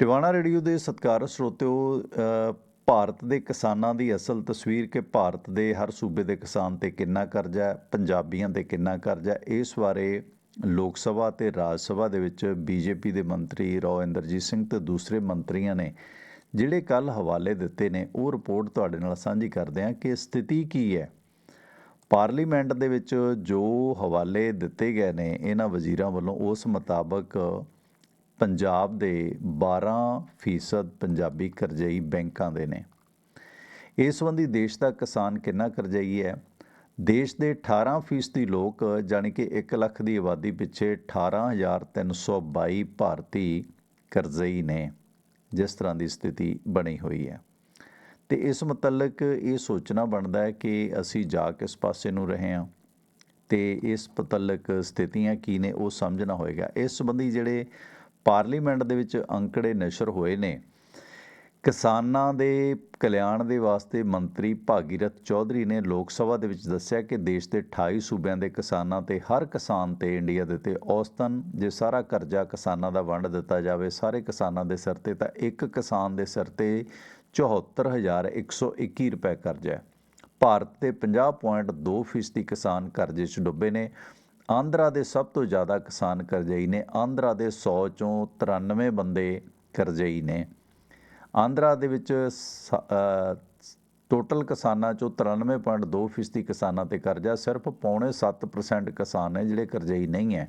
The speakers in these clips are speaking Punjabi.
ਟਿਵਾਣਾ ਰੇਡੀਓ ਦੇ ਸਤਿਕਾਰ ਸਰੋਤਿਓ ਭਾਰਤ ਦੇ ਕਿਸਾਨਾਂ ਦੀ ਅਸਲ ਤਸਵੀਰ ਕਿ ਭਾਰਤ ਦੇ ਹਰ ਸੂਬੇ ਦੇ ਕਿਸਾਨ ਤੇ ਕਿੰਨਾ ਕਰਜ਼ਾ ਹੈ, ਪੰਜਾਬੀਆਂ ਤੇ ਕਿੰਨਾ ਕਰਜ਼ਾ ਹੈ, ਇਸ ਬਾਰੇ ਲੋਕ ਸਭਾ ਤੇ ਰਾਜ ਸਭਾ ਦੇ ਵਿੱਚ ਬੀਜੇਪੀ ਦੇ ਮੰਤਰੀ ਰਾਓ ਇੰਦਰਜੀਤ ਸਿੰਘ ਤੇ ਦੂਸਰੇ ਮੰਤਰੀਆਂ ਨੇ ਜਿਹੜੇ ਕੱਲ ਹਵਾਲੇ ਦਿੱਤੇ ਨੇ, ਉਹ ਰਿਪੋਰਟ ਤੁਹਾਡੇ ਨਾਲ ਸਾਂਝੀ ਕਰਦੇ ਹਾਂ ਕਿ ਸਥਿਤੀ ਕੀ ਹੈ। ਪਾਰਲੀਮੈਂਟ ਦੇ ਵਿੱਚ ਜੋ ਹਵਾਲੇ ਦਿੱਤੇ ਗਏ ਨੇ, ਇਹਨਾਂ ਵਜ਼ੀਰਾਂ ਵੱਲੋਂ ਉਸ ਮੁਤਾਬਕ ਪੰਜਾਬ ਦੇ 12% ਪੰਜਾਬੀ ਕਰਜ਼ਈ ਬੈਂਕਾਂ ਦੇ ਨੇ। ਇਸ ਸੰਬੰਧੀ ਦੇਸ਼ ਦਾ ਕਿਸਾਨ ਕਿੰਨਾ ਕਰਜ਼ਈ ਹੈ? ਦੇਸ਼ ਦੇ 18% ਲੋਕ, ਜਾਣੀ ਕਿ 1 ਲੱਖ ਦੀ ਆਬਾਦੀ ਪਿੱਛੇ 18322 ਭਾਰਤੀ ਕਰਜ਼ਈ ਨੇ, ਜਿਸ ਤਰ੍ਹਾਂ ਦੀ ਸਥਿਤੀ ਬਣੀ ਹੋਈ ਹੈ। ਤੇ ਇਸ ਮੁਤਲਕ ਇਹ ਸੋਚਣਾ ਬਣਦਾ ਹੈ ਕਿ ਅਸੀਂ ਜਾ ਕਿਸ ਪਾਸੇ ਨੂੰ ਰਹੇ ਹਾਂ ਤੇ ਇਸ ਮੁਤਲਕ ਸਥਿਤੀਆਂ ਕੀ ਨੇ ਉਹ ਸਮਝਣਾ ਹੋਏਗਾ। ਇਸ ਸੰਬੰਧੀ ਜਿਹੜੇ ਪਾਰਲੀਮੈਂਟ ਦੇ ਵਿੱਚ ਅੰਕੜੇ ਨਸ਼ਰ ਹੋਏ ਨੇ। ਕਿਸਾਨਾਂ ਦੇ ਕਲਿਆਣ ਦੇ ਵਾਸਤੇ ਮੰਤਰੀ ਭਾਗੀਰਥ ਚੌਧਰੀ ਨੇ ਲੋਕ ਸਭਾ ਦੇ ਵਿੱਚ ਦੱਸਿਆ ਕਿ ਦੇਸ਼ ਦੇ 28 ਸੂਬਿਆਂ ਦੇ ਕਿਸਾਨਾਂ ਤੇ ਹਰ ਕਿਸਾਨ ਤੇ ਇੰਡੀਆ ਦੇ ਤੇ ਔਸਤਨ, ਜੇ ਸਾਰਾ ਕਰਜ਼ਾ ਕਿਸਾਨਾਂ ਦਾ ਵੰਡ ਦਿੱਤਾ ਜਾਵੇ, ਸਾਰੇ ਕਿਸਾਨਾਂ ਦੇ ਸਿਰ ਤੇ ਤਾਂ ਇੱਕ ਕਿਸਾਨ ਦੇ ਸਿਰ ਤੇ 74121 ਰੁਪਏ ਕਰਜ਼ਾ ਹੈ। ਭਾਰਤ ਦੇ 50.2% ਫੀਸਦੀ ਕਿਸਾਨ ਕਰਜ਼ੇ 'ਚ ਡੁੱਬੇ ਨੇ। ਆਂਧਰਾ ਦੇ ਸਭ ਤੋਂ ਜ਼ਿਆਦਾ ਕਿਸਾਨ ਕਰਜ਼ਈ ਨੇ ਆਂਧਰਾ ਦੇ 100 ਚੋਂ 93 ਬੰਦੇ ਕਰਜ਼ਈ ਨੇ। ਆਂਧਰਾ ਦੇ ਵਿੱਚ ਟੋਟਲ ਕਿਸਾਨਾਂ ਚੋਂ 93.2% ਫੀਸਦੀ ਕਿਸਾਨਾਂ ਤੇ ਕਰਜ਼ਾ ਸਿਰਫ ਪੌਣੇ 7% ਕਿਸਾਨ ਨੇ ਜਿਹੜੇ ਕਰਜ਼ਈ ਨਹੀਂ ਹੈ।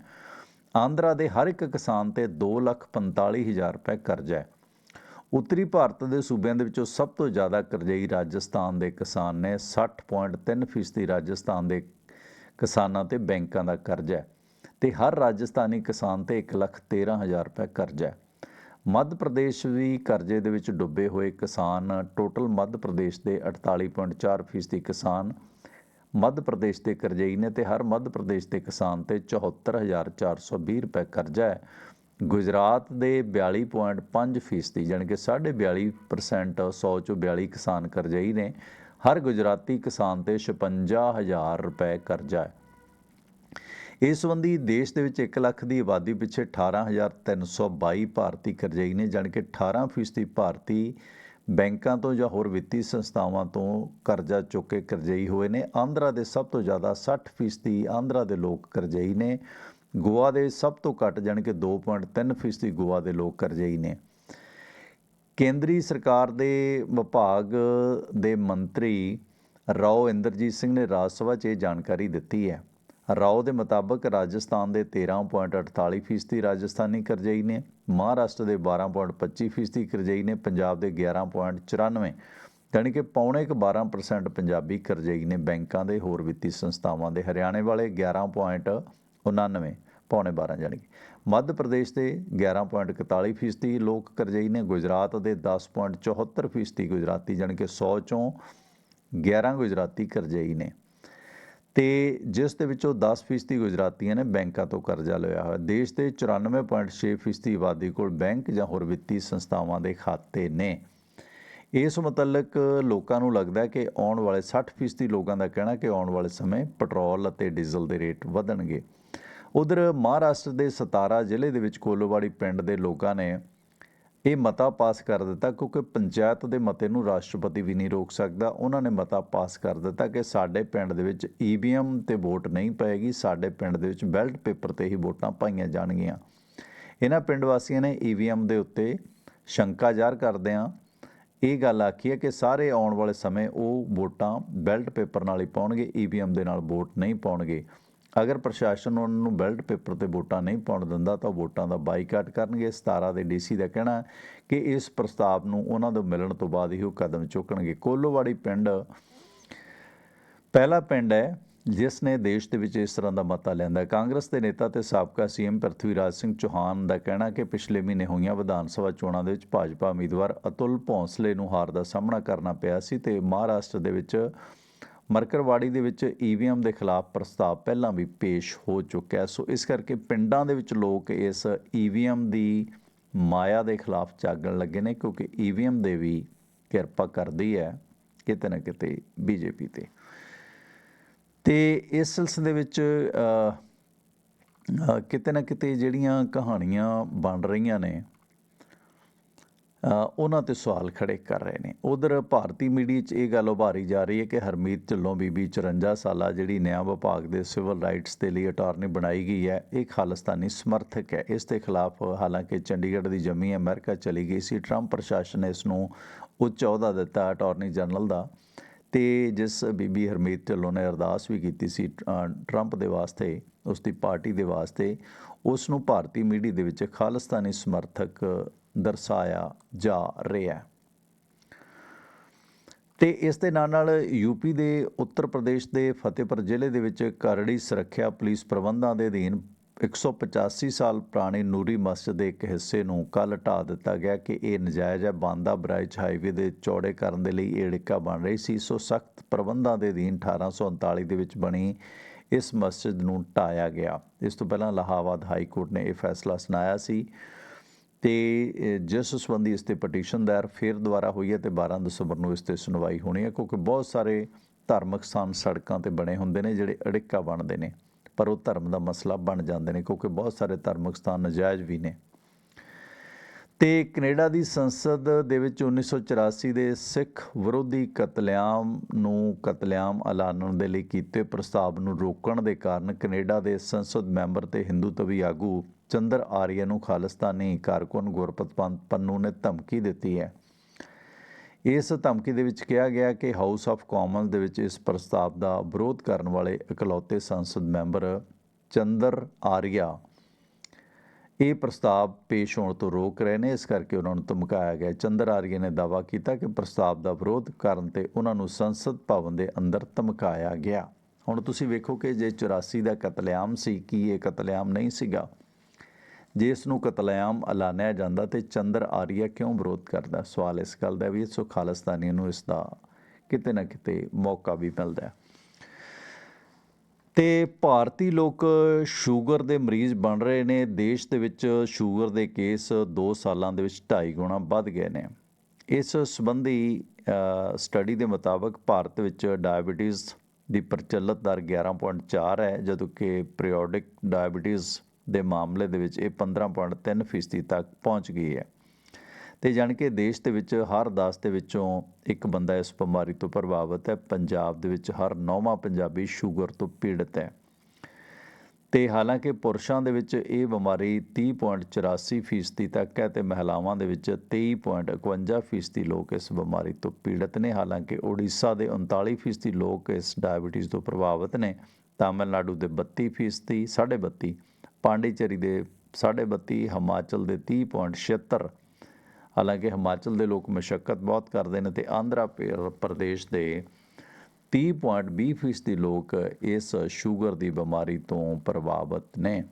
ਆਂਧਰਾ ਦੇ ਹਰ ਇੱਕ ਕਿਸਾਨ ਤੇ 2,45,000 ਰੁਪਏ ਕਰਜ਼ਾ ਹੈ। ਉੱਤਰੀ ਭਾਰਤ ਦੇ ਸੂਬਿਆਂ ਦੇ ਵਿੱਚੋਂ ਸਭ ਤੋਂ ਜ਼ਿਆਦਾ ਕਰਜ਼ਈ ਰਾਜਸਥਾਨ ਦੇ ਕਿਸਾਨ ਨੇ 60.3% ਫੀਸਦੀ ਰਾਜਸਥਾਨ ਦੇ ਕਿਸਾਨਾਂ ਤੇ ਬੈਂਕਾਂ ਦਾ ਕਰਜ਼ਾ ਹੈ ਤੇ ਹਰ ਰਾਜਸਥਾਨੀ ਕਿਸਾਨ ਤੇ 1,13,000 ਰੁਪਏ ਕਰਜ਼ਾ ਹੈ। ਮੱਧ ਪ੍ਰਦੇਸ਼ ਵੀ ਕਰਜ਼ੇ ਦੇ ਵਿੱਚ ਡੁੱਬੇ ਹੋਏ ਕਿਸਾਨ ਟੋਟਲ ਮੱਧ ਪ੍ਰਦੇਸ਼ ਦੇ 48.4% ਫੀਸਦੀ ਕਿਸਾਨ ਮੱਧ ਪ੍ਰਦੇਸ਼ ਦੇ ਕਰਜ਼ਈ ਨੇ ਤੇ ਹਰ ਮੱਧ ਪ੍ਰਦੇਸ਼ ਦੇ ਕਿਸਾਨ ਤੇ 74420 ਰੁਪਏ ਕਰਜ਼ਾ ਹੈ। ਗੁਜਰਾਤ ਦੇ 42.5 ਫੀਸਦੀ ਜਾਣੀ ਕਿ 42.5% 100 ਚੋਂ 42 ਕਿਸਾਨ ਕਰਜ਼ਈ ਨੇ ਹਰ ਗੁਜਰਾਤੀ ਕਿਸਾਨ ਤੇ 56000 ਰੁਪਏ ਕਰਜ਼ਾ ਹੈ। ਇਸ ਸੰਬੰਧੀ ਦੇਸ਼ ਦੇ ਵਿੱਚ 1 ਲੱਖ ਦੀ ਆਬਾਦੀ ਪਿੱਛੇ 18322 ਭਾਰਤੀ ਕਰਜ਼ਈ ਨੇ, ਜਾਣੀ ਕਿ 18% ਭਾਰਤੀ ਬੈਂਕਾਂ ਤੋਂ ਜਾਂ ਹੋਰ ਵਿੱਤੀ ਸੰਸਥਾਵਾਂ ਤੋਂ ਕਰਜ਼ਾ ਚੁੱਕ ਕੇ ਕਰਜ਼ਈ ਹੋਏ ਨੇ। ਆਂਧਰਾ ਦੇ ਸਭ ਤੋਂ ਜ਼ਿਆਦਾ 60% ਆਂਧਰਾ ਦੇ ਲੋਕ ਕਰਜ਼ਈ ਨੇ। ਗੋਆ ਦੇ ਸਭ ਤੋਂ ਘੱਟ, ਜਾਣੀ ਕਿ 2.3% ਗੋਆ ਦੇ ਲੋਕ ਕਰਜ਼ਈ ਨੇ। ਕੇਂਦਰੀ ਸਰਕਾਰ ਦੇ ਵਿਭਾਗ ਦੇ ਮੰਤਰੀ ਰਾਓ ਇੰਦਰਜੀਤ ਸਿੰਘ ਨੇ ਰਾਜ ਸਭਾ 'ਚ ਇਹ ਜਾਣਕਾਰੀ ਦਿੱਤੀ ਹੈ। ਰਾਓ ਦੇ ਮੁਤਾਬਕ ਰਾਜਸਥਾਨ ਦੇ 13.48 ਫੀਸਦੀ ਰਾਜਸਥਾਨੀ ਕਰਜ਼ਈ ਨੇ, ਮਹਾਰਾਸ਼ਟਰ ਦੇ 12.25 ਫੀਸਦੀ ਕਰਜ਼ਈ ਨੇ, ਪੰਜਾਬ ਦੇ 11.94 ਯਾਨੀ ਕਿ ਪੌਣੇ ਕੁ 12% ਪੰਜਾਬੀ ਕਰਜ਼ਈ ਨੇ ਬੈਂਕਾਂ ਦੇ ਹੋਰ ਵਿੱਤੀ ਸੰਸਥਾਵਾਂ ਦੇ ਹਰਿਆਣੇ ਵਾਲੇ 11.99 ਪੌਣੇ 12 ਜਾਣੀ ਮੱਧ ਪ੍ਰਦੇਸ਼ ਦੇ 11.41 ਫੀਸਦੀ ਲੋਕ ਕਰਜ਼ਈ ਨੇ ਗੁਜਰਾਤ ਦੇ 10.74 ਫੀਸਦੀ ਗੁਜਰਾਤੀ, ਜਾਣੀ ਕਿ 100 ਚੋਂ 11 ਗੁਜਰਾਤੀ ਕਰਜ਼ਈ ਨੇ। ਤੇ ਜਿਸ ਦੇ ਵਿੱਚੋਂ 10 ਫੀਸਦੀ ਗੁਜਰਾਤੀਆਂ ਨੇ ਬੈਂਕਾਂ ਤੋਂ ਕਰਜ਼ਾ ਲਿਆ ਹੋਇਆ। ਦੇਸ਼ ਦੇ 94.6 ਫੀਸਦੀ ਆਬਾਦੀ ਕੋਲ ਬੈਂਕ ਜਾਂ ਹੋਰ ਵਿੱਤੀ ਸੰਸਥਾਵਾਂ ਦੇ ਖਾਤੇ ਨੇ। ਇਸ ਮੁਤਲਕ ਲੋਕਾਂ ਨੂੰ ਲੱਗਦਾ ਹੈ ਕਿ ਆਉਣ ਵਾਲੇ 60 ਫੀਸਦੀ ਲੋਕਾਂ ਦਾ ਕਹਿਣਾ ਕਿ ਆਉਣ ਵਾਲੇ ਸਮੇਂ ਪੈਟਰੋਲ ਅਤੇ ਡੀਜ਼ਲ ਦੇ ਰੇਟ ਵਧਣਗੇ। ਉਧਰ ਮਹਾਰਾਸ਼ਟਰ ਦੇ ਸਤਾਰਾ ਜ਼ਿਲ੍ਹੇ ਦੇ ਵਿੱਚ ਕੋਲੋਵਾੜੀ ਪਿੰਡ ਦੇ ਲੋਕਾਂ ਨੇ ਇਹ ਮਤਾ ਪਾਸ ਕਰ ਦਿੱਤਾ ਕਿਉਂਕਿ ਪੰਚਾਇਤ ਦੇ ਮਤੇ ਨੂੰ ਰਾਸ਼ਟਰਪਤੀ ਵੀ ਨਹੀਂ ਰੋਕ ਸਕਦਾ। ਉਹਨਾਂ ਨੇ ਮਤਾ ਪਾਸ ਕਰ ਦਿੱਤਾ ਕਿ ਸਾਡੇ ਪਿੰਡ ਦੇ ਵਿੱਚ ਈਵੀਐਮ ਤੇ ਵੋਟ ਨਹੀਂ ਪਏਗੀ, ਸਾਡੇ ਪਿੰਡ ਦੇ ਵਿੱਚ ਬੈਲਟ ਪੇਪਰ ਤੇ ਹੀ ਵੋਟਾਂ ਪਾਈਆਂ ਜਾਣਗੀਆਂ। ਇਹਨਾਂ ਪਿੰਡ ਵਾਸੀਆਂ ਨੇ ਈਵੀਐਮ ਦੇ ਉੱਤੇ ਸ਼ੰਕਾ ਜ਼ਾਹਰ ਕਰਦਿਆਂ ਇਹ ਗੱਲ ਆਖੀ ਹੈ ਕਿ ਸਾਰੇ ਆਉਣ ਵਾਲੇ ਸਮੇਂ ਉਹ ਵੋਟਾਂ ਬੈਲਟ ਪੇਪਰ ਨਾਲ ਹੀ ਪਾਉਣਗੇ ਈਵੀਐਮ ਦੇ ਨਾਲ ਵੋਟ ਨਹੀਂ ਪਾਉਣਗੇ। ਅਗਰ ਪ੍ਰਸ਼ਾਸਨ ਉਹਨਾਂ ਨੂੰ ਬੈਲਟ ਪੇਪਰ ਤੇ ਵੋਟਾਂ ਨਹੀਂ ਪਾਉਣ ਦਿੰਦਾ, ਤਾਂ ਵੋਟਾਂ ਦਾ ਬਾਈਕਾਟ ਕਰਨਗੇ। 17 ਦੇ ਡੀਸੀ ਦਾ ਕਹਿਣਾ ਕਿ ਇਸ ਪ੍ਰਸਤਾਵ ਨੂੰ ਉਹਨਾਂ ਦੇ ਮਿਲਣ ਤੋਂ ਬਾਅਦ ਹੀ ਉਹ ਕਦਮ ਚੁੱਕਣਗੇ। ਕੋਲੋਵਾੜੀ ਪਿੰਡ, ਪਹਿਲਾ ਪਿੰਡ ਹੈ, ਜਿਸ ਨੇ ਦੇਸ਼ ਦੇ ਵਿੱਚ ਇਸ ਤਰ੍ਹਾਂ ਦਾ ਮਤਾ ਲੈਂਦਾ ਕਾਂਗਰਸ ਦੇ ਨੇਤਾ ਤੇ ਸਾਬਕਾ ਸੀਐਮ ਪ੍ਰਥਵੀਰਾਜ ਸਿੰਘ ਚੌਹਾਨ ਦਾ ਕਹਿਣਾ ਕਿ ਪਿਛਲੇ ਮਹੀਨੇ ਹੋਈਆਂ ਵਿਧਾਨ ਸਭਾ ਚੋਣਾਂ ਦੇ ਵਿੱਚ ਭਾਜਪਾ ਉਮੀਦਵਾਰ ਅਤੁਲ ਭੌਂਸਲੇ ਨੂੰ ਹਾਰ ਦਾ ਸਾਹਮਣਾ ਕਰਨਾ ਪਿਆ ਸੀ ਤੇ ਮਹਾਰਾਸ਼ਟਰ ਦੇ ਵਿੱਚ ਮਰਕਰਵਾੜੀ ਦੇ ਵਿੱਚ ਈਵੀਐਮ ਦੇ ਖਿਲਾਫ ਪ੍ਰਸਤਾਵ ਪਹਿਲਾਂ ਵੀ ਪੇਸ਼ ਹੋ ਚੁੱਕਿਆ ਸੋ ਇਸ ਕਰਕੇ ਪਿੰਡਾਂ ਦੇ ਵਿੱਚ ਲੋਕ ਇਸ ਈਵੀਐਮ ਦੀ ਮਾਇਆ ਦੇ ਖਿਲਾਫ ਜਾਗਣ ਲੱਗੇ ਨੇ, ਕਿਉਂਕਿ ਈਵੀਐਮ ਦੇ ਵੀ ਕਿਰਪਾ ਕਰਦੀ ਹੈ ਕਿਤੇ ਨਾ ਕਿਤੇ ਬੀਜੇਪੀ ਤੇ। ਤੇ ਇਸ ਸਿਲਸਿਲੇ ਵਿੱਚ ਕਿਤੇ ਨਾ ਕਿਤੇ ਜਿਹੜੀਆਂ ਕਹਾਣੀਆਂ ਬਣ ਰਹੀਆਂ ਨੇ ਉਹਨਾਂ ਤੇ ਸਵਾਲ ਖੜੇ ਕਰ ਰਹੇ ਨੇ। ਉਧਰ ਭਾਰਤੀ ਮੀਡੀਆ 'ਚ ਇਹ ਗੱਲ ਉਭਾਰੀ ਜਾ ਰਹੀ ਹੈ ਕਿ ਹਰਮੀਤ ਢਿੱਲੋਂ ਬੀਬੀ 54 ਸਾਲਾ, ਜਿਹੜੀ ਨਿਆਂ ਵਿਭਾਗ ਦੇ ਸਿਵਲ ਰਾਈਟਸ ਦੇ ਲਈ ਅਟਾਰਨੀ ਬਣਾਈ ਗਈ ਹੈ, ਇਹ ਖਾਲਿਸਤਾਨੀ ਸਮਰਥਕ ਹੈ। ਇਸ ਦੇ ਖਿਲਾਫ ਹਾਲਾਂਕਿ ਚੰਡੀਗੜ੍ਹ ਦੀ ਜੰਮੀ ਅਮਰੀਕਾ ਚਲੀ ਗਈ ਸੀ, ਟਰੰਪ ਪ੍ਰਸ਼ਾਸਨ ਨੇ ਇਸ ਨੂੰ ਉੱਚ ਅਹੁਦਾ ਦਿੱਤਾ ਅਟਾਰਨੀ ਜਨਰਲ ਦਾ ਤੇ ਜਿਸ ਬੀਬੀ ਹਰਮੀਤ ਢਿੱਲੋਂ ਨੇ ਅਰਦਾਸ ਵੀ ਕੀਤੀ ਸੀ ਟਰੰਪ ਦੇ ਵਾਸਤੇ ਉਸ ਦੀ ਪਾਰਟੀ ਦੇ ਵਾਸਤੇ, ਉਸ ਨੂੰ ਭਾਰਤੀ ਮੀਡੀਆ ਦੇ ਵਿੱਚ ਖਾਲਿਸਤਾਨੀ ਸਮਰਥਕ ਦਰਸਾਇਆ ਜਾ ਰਿਹਾ ਹੈ। ਤੇ ਇਸ ਦੇ ਨਾਲ ਨਾਲ ਯੂਪੀ ਦੇ ਉੱਤਰ ਪ੍ਰਦੇਸ਼ ਦੇ ਫਤਿਹਪੁਰ ਜ਼ਿਲ੍ਹੇ ਦੇ ਵਿੱਚ ਕਰੜੀ ਸੁਰੱਖਿਆ ਪੁਲਿਸ ਪ੍ਰਬੰਧਾਂ ਦੇ ਅਧੀਨ 185 ਸਾਲ ਪੁਰਾਣੀ ਨੂਰੀ ਮਸਜਿਦ ਦੇ ਇੱਕ ਹਿੱਸੇ ਨੂੰ ਕੱਲ ਢਾਹ ਦਿੱਤਾ ਗਿਆ ਕਿ ਇਹ ਨਜਾਇਜ਼ ਹੈ। ਬਾਂਦਾ ਬਰਾਈਚ ਹਾਈਵੇ ਦੇ ਚੌੜੇ ਕਰਨ ਦੇ ਲਈ ਇਹ ਅੜਿੱਕਾ ਬਣ ਰਹੀ ਸੀ। ਸੋ ਸਖਤ ਪ੍ਰਬੰਧਾਂ ਦੇ ਅਧੀਨ 1839 ਦੇ ਵਿੱਚ ਬਣੀ ਇਸ ਮਸਜਿਦ ਨੂੰ ਢਾਇਆ ਗਿਆ। ਇਸ ਤੋਂ ਪਹਿਲਾਂ ਇਲਾਹਾਬਾਦ ਹਾਈ ਕੋਰਟ ਨੇ ਇਹ ਫੈਸਲਾ ਸੁਣਾਇਆ ਸੀ। ਤੇ ਜਿਸ ਸੰਬੰਧੀ ਇਸ ਤੇ ਪਟੀਸ਼ਨ ਦਾਇਰ ਫਿਰ ਦੁਬਾਰਾ ਹੋਈ ਹੈ ਤੇ 12 ਦਸੰਬਰ ਨੂੰ ਇਸ ਤੇ ਸੁਣਵਾਈ ਹੋਣੀ ਹੈ, ਕਿਉਂਕਿ ਬਹੁਤ ਸਾਰੇ ਧਾਰਮਿਕ ਸਥਾਨ ਸੜਕਾਂ ਤੇ ਬਣੇ ਹੁੰਦੇ ਨੇ ਜਿਹੜੇ ਅੜਿੱਕਾ ਬਣਦੇ ਨੇ, ਪਰ ਉਹ ਧਰਮ ਦਾ ਮਸਲਾ ਬਣ ਜਾਂਦੇ ਨੇ, ਕਿਉਂਕਿ ਬਹੁਤ ਸਾਰੇ ਧਾਰਮਿਕ ਸਥਾਨ ਨਜਾਇਜ਼ ਵੀ ਨੇ। ਤੇ ਕੈਨੇਡਾ ਦੀ ਸੰਸਦ ਦੇ ਵਿੱਚ 1984 ਦੇ ਸਿੱਖ ਵਿਰੋਧੀ ਕਤਲੇਆਮ ਨੂੰ ਕਤਲੇਆਮ ਐਲਾਨਣ ਦੇ ਲਈ ਕੀਤੇ ਪ੍ਰਸਤਾਵ ਨੂੰ ਰੋਕਣ ਦੇ ਕਾਰਨ ਕੈਨੇਡਾ ਦੇ ਸੰਸਦ ਮੈਂਬਰ ਤੇ ਹਿੰਦੂਤਵੀ ਆਗੂ ਚੰਦਰ ਆਰੀਆ ਨੂੰ ਖਾਲਿਸਤਾਨੀ ਕਾਰਕੁਨ ਗੁਰਪਤ ਪੰਨੂ ਨੇ ਧਮਕੀ ਦਿੱਤੀ ਹੈ। ਇਸ ਧਮਕੀ ਦੇ ਵਿੱਚ ਕਿਹਾ ਗਿਆ ਕਿ ਹਾਊਸ ਆਫ ਕਾਮਨਸ ਦੇ ਵਿੱਚ ਇਸ ਪ੍ਰਸਤਾਵ ਦਾ ਵਿਰੋਧ ਕਰਨ ਵਾਲੇ ਇਕਲੌਤੇ ਸੰਸਦ ਮੈਂਬਰ ਚੰਦਰ ਆਰੀਆ ਇਹ ਪ੍ਰਸਤਾਵ ਪੇਸ਼ ਹੋਣ ਤੋਂ ਰੋਕ ਰਹੇ ਨੇ। ਇਸ ਕਰਕੇ ਉਹਨਾਂ ਨੂੰ ਧਮਕਾਇਆ ਗਿਆ। ਚੰਦਰ ਆਰੀਆ ਨੇ ਦਾਅਵਾ ਕੀਤਾ ਕਿ ਪ੍ਰਸਤਾਵ ਦਾ ਵਿਰੋਧ ਕਰਨ ਤੇ ਉਹਨਾਂ ਨੂੰ ਸੰਸਦ ਭਵਨ ਦੇ ਅੰਦਰ ਧਮਕਾਇਆ ਗਿਆ। ਹੁਣ ਤੁਸੀਂ ਵੇਖੋ ਕਿ ਜੇ 84 ਦਾ ਕਤਲੇਆਮ ਸੀ, ਕੀ ਇਹ ਕਤਲੇਆਮ ਨਹੀਂ ਸੀਗਾ? ਜੇ ਇਸ ਨੂੰ ਕਤਲੇਆਮ ਐਲਾਨਿਆ ਜਾਂਦਾ ਤੇ ਚੰਦਰ ਆਰੀਆ ਕਿਉਂ ਵਿਰੋਧ ਕਰਦਾ? ਸਵਾਲ ਇਸ ਗੱਲ ਦਾ ਵੀ ਸੋ ਖਾਲਿਸਤਾਨੀਆਂ ਨੂੰ ਇਸ ਦਾ ਕਿਤੇ ਨਾ ਕਿਤੇ ਮੌਕਾ ਵੀ ਮਿਲਦਾ ਹੈ। ਤੇ ਭਾਰਤੀ ਲੋਕ ਸ਼ੂਗਰ ਦੇ ਮਰੀਜ਼ ਬਣ ਰਹੇ ਨੇ। ਦੇਸ਼ ਦੇ ਵਿੱਚ ਸ਼ੂਗਰ ਦੇ ਕੇਸ 2 ਸਾਲਾਂ ਦੇ ਵਿੱਚ 2.5 ਗੁਣਾ ਵੱਧ ਗਏ ਨੇ। ਇਸ ਸੰਬੰਧੀ ਸਟੱਡੀ ਦੇ ਮੁਤਾਬਕ ਭਾਰਤ ਵਿੱਚ ਡਾਇਬੀਟੀਜ਼ ਦੀ ਪ੍ਰਚਲਿਤ ਦਰ 11.4 ਹੈ, ਜਦੋਂ ਕਿ ਪੀਰੀਓਡਿਕ ਡਾਇਬੀਟੀਜ਼ ਦੇ ਮਾਮਲੇ ਦੇ ਵਿੱਚ ਇਹ 15.3 ਫੀਸਦੀ ਤੱਕ ਪਹੁੰਚ ਗਈ ਹੈ। ਤੇ ਜਾਣ ਕੇ ਦੇਸ਼ ਦੇ ਵਿੱਚ ਹਰ 10 ਦੇ ਵਿੱਚੋਂ ਇੱਕ ਬੰਦਾ ਇਸ ਬਿਮਾਰੀ ਤੋਂ ਪ੍ਰਭਾਵਿਤ ਹੈ। ਪੰਜਾਬ ਦੇ ਵਿੱਚ ਹਰ ਨੌਵਾਂ ਪੰਜਾਬੀ ਸ਼ੂਗਰ ਤੋਂ ਪੀੜਤ ਹੈ। ਤੇ ਹਾਲਾਂਕਿ ਪੁਰਸ਼ਾਂ ਦੇ ਵਿੱਚ ਇਹ ਬਿਮਾਰੀ 30.84 ਫੀਸਦੀ ਤੱਕ ਹੈ ਤੇ ਮਹਿਲਾਵਾਂ ਦੇ ਵਿੱਚ 23.51 ਫੀਸਦੀ ਲੋਕ ਇਸ ਬਿਮਾਰੀ ਤੋਂ ਪੀੜਤ ਨੇ। ਹਾਲਾਂਕਿ ਓਡੀਸ਼ਾ ਦੇ 39 ਫੀਸਦੀ ਲੋਕ ਇਸ ਡਾਇਬੀਟੀਜ਼ ਤੋਂ ਪ੍ਰਭਾਵਿਤ ਨੇ। ਤਾਮਿਲਨਾਡੂ ਦੇ 32 ਫੀਸਦੀ 32.5 ਪਾਂਡੀਚੇਰੀ ਦੇ 32.5 ਹਿਮਾਚਲ ਦੇ 30.76 ਹਾਲਾਂਕਿ ਹਿਮਾਚਲ ਦੇ ਲੋਕ ਮਸ਼ੱਕਤ ਬਹੁਤ ਕਰਦੇ ਨੇ ਤੇ ਆਂਧਰਾ ਪ੍ਰ- ਪ੍ਰਦੇਸ਼ ਦੇ 30.20 ਫੀਸਦੀ ਲੋਕ ਇਸ ਸ਼ੂਗਰ ਦੀ ਬਿਮਾਰੀ ਤੋਂ ਪ੍ਰਭਾਵਿਤ ਨੇ।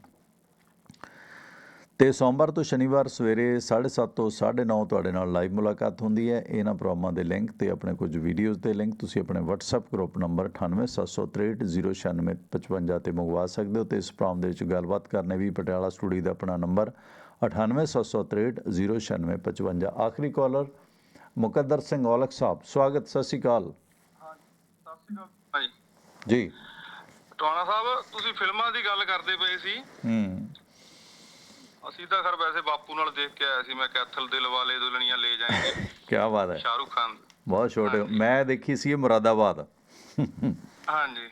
ਤੇ ਸੋਮਵਾਰ ਤੋਂ ਸ਼ਨੀਵਾਰ ਸਵੇਰੇ 7:30 ਤੋਂ 9:30 ਤੁਹਾਡੇ ਨਾਲ ਲਾਈਵ ਮੁਲਾਕਾਤ ਹੁੰਦੀ ਹੈ। ਇਹਨਾਂ ਪ੍ਰੋਗਰਾਮਾਂ ਦੇ ਲਿੰਕ ਤੇ ਆਪਣੇ ਕੁਝ ਵੀਡੀਓਜ਼ ਦੇ ਲਿੰਕ ਤੁਸੀਂ ਆਪਣੇ WhatsApp ਗਰੁੱਪ ਨੰਬਰ 9876309655 ਤੇ ਮੰਗਵਾ ਸਕਦੇ ਹੋ ਤੇ ਇਸ ਪ੍ਰੋਗਰਾਮ ਦੇ ਵਿੱਚ ਗੱਲਬਾਤ ਕਰਨੇ ਵੀ ਪਟਿਆਲਾ ਸਟੂਡੀਓ ਦਾ ਆਪਣਾ ਨੰਬਰ 9876309655 ਆਖਰੀ ਕਾਲਰ ਮੁਕੱਦਰ ਸਿੰਘ ਔਲਖ ਸਾਹਿਬ ਸਵਾਗਤ ਸਤਿ ਸ਼੍ਰੀ ਅਕਾਲ। ਹਾਂਜੀ ਸਤਿ ਸ਼੍ਰੀ ਅਕਾਲ ਭਾਈ। ਜੀ। ਟਵਾਣਾ ਸਾਹਿਬ ਤੁਸੀਂ ਫਿਲਮਾਂ ਦੀ ਗੱਲ ਕਰਦੇ ਪਏ ਸੀ। ਹੂੰ। ਅਸੀਂ ਤਾਂ ਖਰ ਵੈਸੇ ਬਾਪੂ ਨਾਲ ਦੇਖ ਕੇ ਆਇਆ ਸੀ ਮੈਂ ਕੈਥਲ ਦੇ ਲਵਾਲੇ ਦੁਲਣੀਆਂ ਲੈ ਜਾਏਂਗੇ। ਕੀ ਬਾਤ ਹੈ। ਸ਼ਾਹਰੁਖ ਖਾਨ। ਬਹੁਤ ਛੋਟੇ ਮੈਂ ਦੇਖੀ ਸੀ ਇਹ ਮੁਰਾਦਾਬਾਦ। ਹਾਂਜੀ।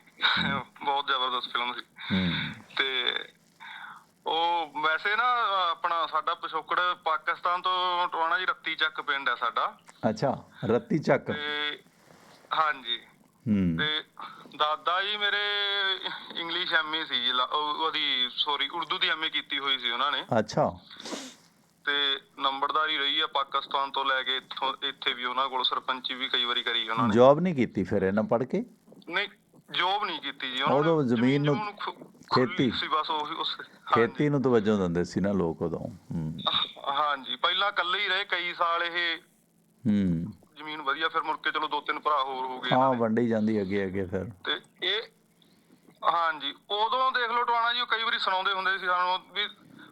ਬਹੁਤ ਜ਼ਬਰਦਸਤ ਫਿਲਮ ਸੀ। ਤੇ ਉਹ ਵੈਸੇ ਨਾ ਆਪਣਾ ਸਾਡਾ ਪਿਛੋਕੜ ਪਾਕਿਸਤਾਨ ਤੋਂ ਟਵਾਣਾ ਜੀ ਰੱਤੀ ਚੱਕ ਪਿੰਡ ਹੈ ਸਾਡਾ। ਅੱਛਾ ਰੱਤੀ ਚੱਕ। ਤੇ ਹਾਂਜੀ। ਹੂੰ। ਤੇ ਦਾਦਾ ਜੀ ਮੇਰੇ ਇੰਗਲਿਸ਼ ਐਮਏ ਸੀ ਜੀ, ਲਾ- ਉਹ- ਉਹਦੀ ਸੌਰੀ ਉਰਦੂ ਦੀ ਐਮਏ ਕੀਤੀ ਹੋਈ ਸੀ ਉਹਨਾਂ ਨੇ। ਅੱਛਾ। ਤੇ ਨੰਬਰਦਾਰੀ ਰਹੀ ਆ ਪਾਕਿਸਤਾਨ ਤੋਂ ਲੈ ਕੇ ਇੱਥੋਂ ਇੱਥੇ ਵੀ ਉਹਨਾਂ ਕੋਲ ਸਰਪੰਚੀ ਵੀ ਕਈ ਵਾਰੀ ਕਰੀ ਉਹਨਾਂ ਨੇ। ਜੌਬ ਨਹੀਂ ਕੀਤੀ ਫਿਰ ਇਹਨਾਂ ਪੜ ਕੇ? ਨਹੀਂ ਜੋਬ ਨਹੀਂ ਕੀਤੀ ਜੀ ਉਦੋਂ ਜ਼ਮੀਨ ਨੂੰ ਜਮੂਨ ਖੁ- ਖੇਤੀ। ਸੀ ਬਸ ਉਹ ਉਸ ਖੇਤੀ ਨੂੰ ਤਵੱਜੋ ਦਿੰਦੇ ਸੀ ਨਾ ਲੋਕ ਉਦੋਂ ਹਾਂ- ਹਾਂਜੀ ਪਹਿਲਾਂ ਇਕੱਲੇ ਹੀ ਰਹੇ ਕਈ ਸਾਲ ਇਹ ਹੂੰ। ਜ਼ਮੀਨ ਵਧੀਆ ਫਿਰ ਮੁੜ ਕੇ ਚਲੋ ਦੋ ਤਿੰਨ ਭਰਾ ਹੋਰ ਹੋ ਗਏ ਹਾਂ। ਵੰਡੀ ਜਾਂਦੀ ਅੱਗੇ ਅੱਗੇ ਫਿਰ। ਤੇ ਇਹ ਹਾਂਜੀ ਉਦੋਂ ਦੇਖ ਲਓ ਟਵਾਣਾ ਜੀ ਉਹ ਕਈ ਵਾਰੀ ਸੁਣਾਉਂਦੇ ਹੁੰਦੇ ਸੀ ਸਾਨੂੰ ਵੀ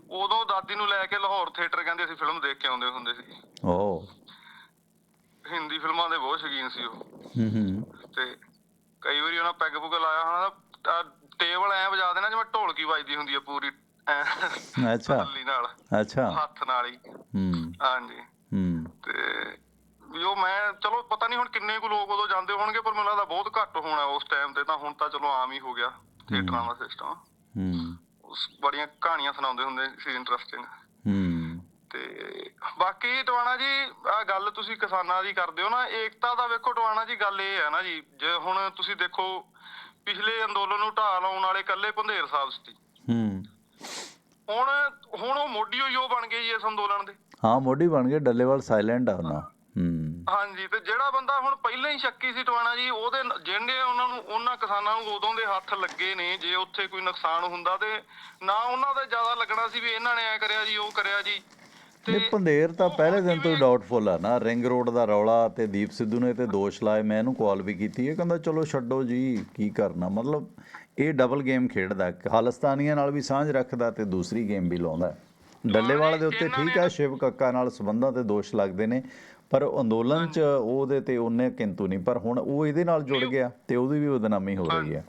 ਉਦੋਂ ਦਾਦੀ ਨੂੰ ਲੈ ਕੇ ਲਾਹੌਰ ਥੀਏਟਰ ਕਹਿੰਦੇ ਅਸੀਂ ਫਿਲਮ ਦੇਖ ਕੇ ਆਉਂਦੇ ਹੁੰਦੇ ਸੀ। ਓ। ਹਿੰਦੀ ਫਿਲਮਾਂ ਦੇ ਬਹੁਤ ਸ਼ੌਕੀਨ ਸੀ ਉਹ। ਹੂੰ ਹੂੰ। ਤੇ ਕਈ ਵਾਰੀ ਉਹਨਾਂ ਪੈਗ ਪੁਗ ਲਾਇਆ ਹੋਣਾ ਟੇਬਲ ਐ ਵਜਾ ਦੇਣਾ ਜਿਵੇਂ ਢੋਲਕੀ ਵੱਜਦੀ ਹੁੰਦੀ ਆ ਪੂਰੀ ਅੱਛਾ। ਤਸੱਲੀ ਨਾਲ ਅੱਛਾ। ਹੱਥ ਨਾਲ ਹੀ। ਹੂੰ। ਹਾਂਜੀ। ਹੂੰ। ਤੇ ਵੀ ਉਹ ਮੈਂ ਚਲੋ ਪਤਾ ਨਹੀਂ ਹੁਣ ਕਿੰਨੇ ਕੁ ਲੋਕ ਉਦੋਂ ਜਾਂਦੇ ਹੋਣਗੇ ਪਰ ਮੈਨੂੰ ਲੱਗਦਾ ਬਹੁਤ ਘੱਟ ਹੋਣਾ ਉਸ ਟਾਈਮ ਤੇ ਤਾਂ ਹੁਣ ਤਾਂ ਚਲੋ ਆਮ ਹੀ ਹੋ ਗਿਆ ਥੀਏਟਰਾਂ ਦਾ ਸਿਸਟਮ ਹੂੰ। ਉਸ ਬੜੀਆਂ ਕਹਾਣੀਆਂ ਸੁਣਾਉਂਦੇ ਹੁੰਦੇ ਸੀ ਇੰਟਰਸਟਿੰਗ ਹੂੰ। ਤੇ ਬਾਕੀ ਟਵਾਣਾ ਜੀ ਆ ਗੱਲ ਤੁਸੀਂ ਕਿਸਾਨਾਂ ਦੀ ਕਰਦੇ ਹੋ ਨਾ ਏਕਤਾ ਦਾ ਵੇਖੋ ਟਵਾਣਾ ਜੀ ਗੱਲ ਇਹ ਹੈ ਨਾ ਜੀ ਜੇ ਹੁਣ ਤੁਸੀਂ ਦੇਖੋ ਪਿਛਲੇ ਅੰਦੋਲਨ ਨੂੰ ਢਾਹ ਲਾਉਣ ਵਾਲੇ ਕੱਲੇ ਭੰਦੇਰ ਸਾਹਿਬ ਸੀ। ਹੂੰ। ਹੁਣ ਹੁਣ ਉਹ ਮੋਢੀ ਹੋਈ ਉਹ ਬਣ ਗਏ ਜੀ ਇਸ ਅੰਦੋਲਨ ਦੇ। ਹਾਂ ਮੋਢੀ ਬਣ ਗਏ ਡੱਲੇਵਾਲ ਸਾਇਲੈਂਟ ਆ ਉਹਨਾਂ। ਹਾਂਜੀ ਤੇ ਜਿਹੜਾ ਬੰਦਾ ਹੁਣ ਪਹਿਲਾਂ ਹੀ ਸ਼ੱਕੀ ਸੀ ਟਵਾਣਾ ਜੀ ਉਹਦੇ ਜਿਹਨੇ ਉਹਨਾਂ ਨੂੰ ਉਹਨਾਂ ਕਿਸਾਨਾਂ ਨੂੰ ਉਦੋਂ ਦੇ ਹੱਥ ਲੱਗੇ ਨੇ ਜੇ ਉੱਥੇ ਕੋਈ ਨੁਕਸਾਨ ਹੁੰਦਾ ਤੇ ਨਾ ਉਹਨਾਂ ਦਾ ਜ਼ਿਆਦਾ ਲੱਗਣਾ ਸੀ ਵੀ ਇਹਨਾਂ ਨੇ ਐ ਕਰਿਆ ਜੀ ਉਹ ਕਰਿਆ ਜੀ ਇਹ ਪੰਧੇਰ ਤਾਂ ਪਹਿਲੇ ਦਿਨ ਤੋਂ ਹੀ ਡਾਊਟਫੁਲ ਆ ਨਾ ਰਿੰਗ ਰੋਡ ਦਾ ਰੌਲਾ ਤੇ ਦੀਪ ਸਿੱਧੂ ਨੇ ਤੇ ਦੋਸ਼ ਲਾਏ ਮੈਂ ਇਹਨੂੰ ਕਾਲ ਵੀ ਕੀਤੀ ਇਹ ਕਹਿੰਦਾ ਚਲੋ ਛੱਡੋ ਜੀ ਕੀ ਕਰਨਾ ਮਤਲਬ ਇਹ ਡਬਲ ਗੇਮ ਖੇਡਦਾ ਖਾਲਿਸਤਾਨੀਆਂ ਨਾਲ ਵੀ ਸਾਂਝ ਰੱਖਦਾ ਤੇ ਦੂਸਰੀ ਗੇਮ ਵੀ ਲਾਉਂਦਾ। ਡੱਲੇਵਾਲ ਦੇ ਉੱਤੇ ਠੀਕ ਆ ਸ਼ਿਵ ਕੱਕਾ ਨਾਲ ਸੰਬੰਧਾਂ ਤੇ ਦੋਸ਼ ਲੱਗਦੇ ਨੇ ਪਰ ਅੰਦੋਲਨ 'ਚ ਉਹਦੇ ਤੇ ਉਹਨੇ ਕਿੰਤੂ ਨਹੀਂ ਪਰ ਹੁਣ ਉਹ ਇਹਦੇ ਨਾਲ ਜੁੜ ਗਿਆ ਤੇ ਉਹਦੀ ਵੀ ਬਦਨਾਮੀ ਹੋ ਰਹੀ ਹੈ।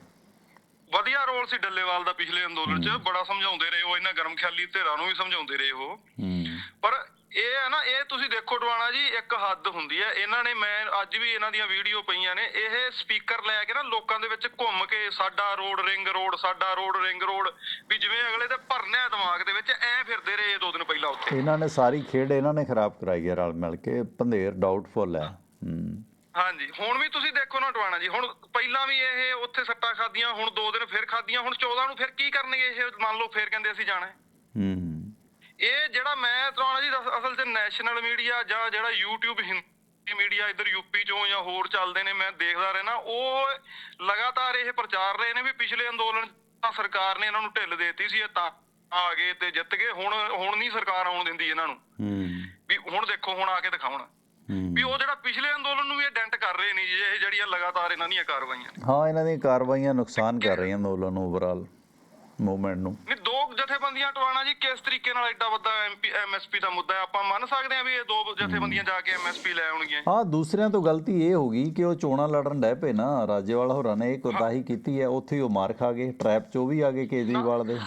ਵਧੀਆ ਰੋਲ ਸੀ ਡੱਲੇਵਾਲ ਦਾ ਪਿਛਲੇ ਅੰਦੋਲਨ 'ਚ ਬੜਾ ਸਮਝਾਉਂਦੇ ਰਹੇ ਉਹ ਇਹਨਾਂ ਗਰਮ ਖਿਆਲੀ ਧਿਰਾਂ ਨੂੰ ਵੀ ਸਮਝਾਉਂਦੇ ਰਹੇ ਉਹ। ਹੂੰ। ਪਰ ਇਹ ਹੈ ਨਾ ਇਹ ਤੁਸੀਂ ਦੇਖੋ ਟਵਾਣਾ ਜੀ ਇੱਕ ਹੱਦ ਹੁੰਦੀ ਹੈ ਇਹਨਾਂ ਨੇ ਮੈਂ ਅੱਜ ਵੀ ਇਹਨਾਂ ਦੀਆਂ ਵੀਡੀਓ ਪਈਆਂ ਨੇ। ਇਹ ਸਪੀਕਰ ਲੈ ਕੇ ਨਾ ਲੋਕਾਂ ਦੇ ਵਿੱਚ ਘੁੰਮ ਕੇ ਸਾਡਾ ਰੋਡ ਰਿੰਗ ਰੋਡ ਸਾਡਾ ਰੋਡ ਰਿੰਗ ਰੋਡ ਵੀ ਜਿਵੇਂ ਅਗਲੇ ਦੇ ਭਰਨੇ ਆ ਦਿਮਾਗ ਦੇ ਵਿੱਚ ਐ ਫਿਰਦੇ ਰਹੇ ਦੋ ਦਿਨ ਪਹਿਲਾਂ ਉੱਥੇ। ਇਹਨਾਂ ਨੇ ਸਾਰੀ ਖੇਡ ਇਹਨਾਂ ਨੇ ਖਰਾਬ ਕਰਾਈ ਹੈ ਰਲ ਮਿਲ ਕੇ ਪੰਧੇਰ ਡਾਊਟਫੁਲ ਹੈ ਹੂੰ। ਹਾਂਜੀ ਹੁਣ ਵੀ ਤੁਸੀਂ ਦੇਖੋ ਨਾ ਟਵਾਣਾ ਜੀ ਹੁਣ ਪਹਿਲਾਂ ਵੀ ਇਹ ਉੱਥੇ ਸੱਟਾਂ ਖਾਦੀਆਂ ਹੁਣ ਦੋ ਦਿਨ ਫਿਰ ਖਾਦੀਆਂ ਹੁਣ 14 ਨੂੰ ਫਿਰ ਕੀ ਕਰਨਗੇ ਇਹ? ਮੰਨ ਲਓ ਫਿਰ ਕਹਿੰਦੇ ਅਸੀਂ ਜਾਣਾ। ਹੈ। ਇਹ ਜਿਹੜਾ ਮੈਂ ਟਵਾਣਾ ਜੀ ਅਸਲ 'ਚ ਨੈਸ਼ਨਲ ਮੀਡੀਆ ਜਾਂ ਜਿਹੜਾ YouTube ਹਿੰਦੀ ਮੀਡੀਆ ਇੱਧਰ ਯੂਪੀ ਚੋਂ ਜਾਂ ਹੋਰ ਚੱਲਦੇ ਨੇ ਮੈਂ ਦੇਖਦਾ ਰਹਿਣਾ ਉਹ ਲਗਾਤਾਰ ਇਹ ਪ੍ਰਚਾਰ ਰਹੇ ਨੇ ਵੀ ਪਿਛਲੇ ਅੰਦੋਲਨ ਤਾਂ ਸਰਕਾਰ ਨੇ ਇਹਨਾਂ ਨੂੰ ਢਿੱਲ ਦੇਤੀ ਸੀ ਇਹ ਤਾਂ ਆ ਗਏ ਤੇ ਜਿੱਤ ਗਏ ਹੁਣ ਹੁਣ ਨਹੀਂ ਸਰਕਾਰ ਆਉਣ ਦਿੰਦੀ ਇਹਨਾਂ ਨੂੰ। ਹੂੰ। ਵੀ ਹੁਣ ਦੇਖੋ ਹੁਣ ਆ ਕੇ ਦਿਖਾਉਣ। ਵੀ ਉਹ ਜਿਹੜਾ ਪਿਛਲੇ ਅੰਦੋਲਨ ਨੂੰ ਵੀ ਇਹ ਡੈਂਟ ਕਰ ਰਹੇ ਨੇ ਜੀ ਇਹ ਜਿਹੜੀਆਂ ਲਗਾਤਾਰ ਇਹਨਾਂ ਦੀਆਂ ਕਾਰਵਾਈਆਂ ਨੇ। ਹਾਂ ਇਹਨਾਂ ਦੀਆਂ ਕਾਰਵਾਈਆਂ ਨੁਕਸਾਨ ਕਰ ਰਹੀਆਂ ਅੰਦੋਲਨ ਨੂੰ ਓਵਰਆਲ ਮੂਵਮੈਂਟ ਨੂੰ। ਨਹੀਂ ਦੋ ਜਥੇਬੰਦੀਆਂ ਟਵਾਣਾ ਜੀ ਕਿਸ ਤਰੀਕੇ ਨਾਲ ਐਡਾ ਵੱਡਾ ਐਮਪੀ ਐਮਐਸਪੀ ਦਾ ਮੁੱਦਾ ਹੈ? ਆਪਾਂ ਮੰਨ ਸਕਦੇ ਹਾਂ ਵੀ ਇਹ ਦੋ ਜਥੇਬੰਦੀਆਂ ਜਾ ਕੇ ਐਮਐਸਪੀ ਲੈ ਆਉਣਗੀਆਂ। ਹਾਂ ਦੂਸਰਿਆਂ ਤੋਂ ਗਲਤੀ ਇਹ ਹੋ ਗਈ ਕਿ ਉਹ ਚੋਣਾਂ ਲੜਨ ਡੈ ਪਏ ਨਾ। ਰਾਜੇਵਾਲ ਹੋਰਾਂ ਨੇ ਇਹ ਕੋਤਾਹੀ ਕੀਤੀ ਹੈ ਉੱਥੇ ਉਹ ਮਾਰ ਖਾ ਗਏ ਟ੍ਰੈਪ 'ਚ ਉਹ ਵੀ ਆ ਗਏ ਕੇਜਰੀਵਾਲ ਦੇ।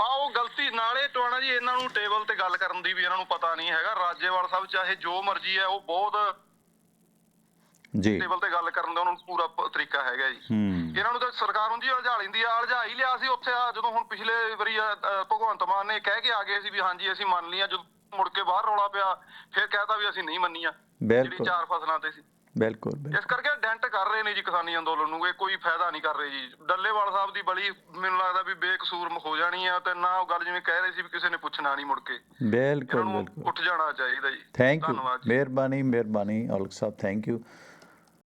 ਆ ਉਹ ਗਲਤੀ ਨਾਲੇ ਟਵਾਣਾ ਜੀ ਇਹਨਾਂ ਨੂੰ ਟੇਬਲ ਤੇ ਗੱਲ ਕਰਨ ਦੀ ਵੀ ਇਹਨਾਂ ਨੂੰ ਪਤਾ ਨਹੀਂ ਹੈਗਾ। ਰਾਜੇਵਾਲ ਸਾਹਿਬ ਚਾਹੇ ਜੋ ਮਰਜ਼ੀ ਹੈ ਉਹ ਬਹੁਤ ਜੀ। ਟੇਬਲ ਤੇ ਗੱਲ ਕਰਨ ਦਾ ਉਹਨਾਂ ਨੂੰ ਪੂਰਾ ਪ- ਤਰੀਕਾ ਹੈਗਾ ਜੀ। ਹੂੰ। ਇਹਨਾਂ ਨੂੰ ਤਾਂ ਸਰਕਾਰ ਹੁੰਦੀ ਉਲਝਾ ਲੈਂਦੀ ਆ ਉਲਝਾ ਹੀ ਲਿਆ ਸੀ ਉੱਥੇ ਆ ਜਦੋਂ ਹੁਣ ਪਿਛਲੇ ਵਾਰੀ ਅ, ਅ, ਭਗਵੰਤ ਮਾਨ ਨੇ ਕਹਿ ਕੇ ਆ ਗਏ ਸੀ ਵੀ ਹਾਂਜੀ ਅਸੀਂ ਮੰਨ ਲਿਆ ਜਦੋਂ ਮੁੜ ਕੇ ਬਾਹਰ ਰੌਲਾ ਪਿਆ ਫਿਰ ਕਹਿਤਾ ਵੀ ਅਸੀਂ ਨਹੀਂ ਮੰਨੀਆਂ ਜਿਹੜੀ ਬਿਲਕੁਲ। ਚਾਰ ਫਸਲਾਂ ਤੇ ਸੀ। ਬਿਲਕੁਲ ਬਿਲਕੁਲ। ਇਸ ਕਰਕੇ ਡੈਂਟ ਕਰ ਰਹੇ ਨੇ ਜੀ ਕਿਸਾਨੀ ਅੰਦੋਲਨ ਨੂੰ ਇਹ ਕੋਈ ਫਾਇਦਾ ਨਹੀਂ ਕਰ ਰਹੇ ਜੀ। ਡੱਲੇਵਾਲ ਸਾਹਿਬ ਦੀ ਬਲੀ ਮੈਨੂੰ ਲੱਗਦਾ ਵੀ ਬੇਕਸੂਰ ਹੋ ਜਾਣੀ ਆ ਤੇ ਨਾ ਉਹ ਗੱਲ ਜਿਵੇਂ ਕਹਿ ਰਹੇ ਸੀ ਵੀ ਕਿਸੇ ਨੇ ਪੁੱਛਣਾ ਨਹੀਂ ਮੁੜ ਕੇ। ਬਿਲਕੁਲ ਇਹਨਾਂ ਨੂੰ ਬਿਲਕੁਲ। ਉੱਠ ਜਾਣਾ ਚਾਹੀਦਾ ਜੀ। ਥੈਂਕ ਯੂ ਧੰਨਵਾਦ ਜੀ। ਮਿਹਰਬਾਨੀ ਮਿਹਰਬਾਨੀ ਔਲਖ ਸਾਹਿਬ ਥੈਂਕ ਯੂ